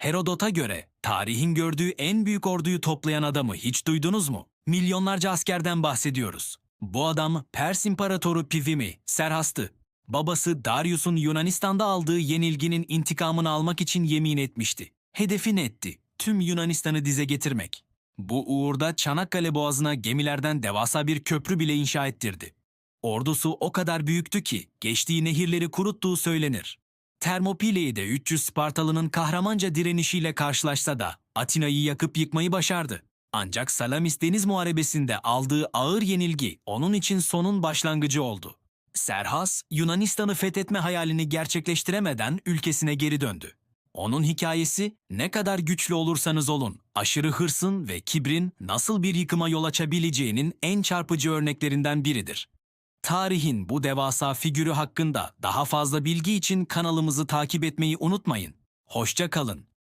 Herodot'a göre tarihin gördüğü en büyük orduyu toplayan adamı hiç duydunuz mu? Milyonlarca askerden bahsediyoruz. Bu adam Pers İmparatoru Pivimi, Serhas'tı. Babası Darius'un Yunanistan'da aldığı yenilginin intikamını almak için yemin etmişti. Hedefi netti. Tüm Yunanistan'ı dize getirmek. Bu uğurda Çanakkale Boğazı'na gemilerden devasa bir köprü bile inşa ettirdi. Ordusu o kadar büyüktü ki geçtiği nehirleri kuruttuğu söylenir. Termopile'yi de 300 Spartalı'nın kahramanca direnişiyle karşılaşsa da Atina'yı yakıp yıkmayı başardı. Ancak Salamis Deniz Muharebesi'nde aldığı ağır yenilgi onun için sonun başlangıcı oldu. Serhas, Yunanistan'ı fethetme hayalini gerçekleştiremeden ülkesine geri döndü. Onun hikayesi ne kadar güçlü olursanız olun, aşırı hırsın ve kibrin nasıl bir yıkıma yol açabileceğinin en çarpıcı örneklerinden biridir. Tarihin bu devasa figürü hakkında daha fazla bilgi için kanalımızı takip etmeyi unutmayın. Hoşça kalın.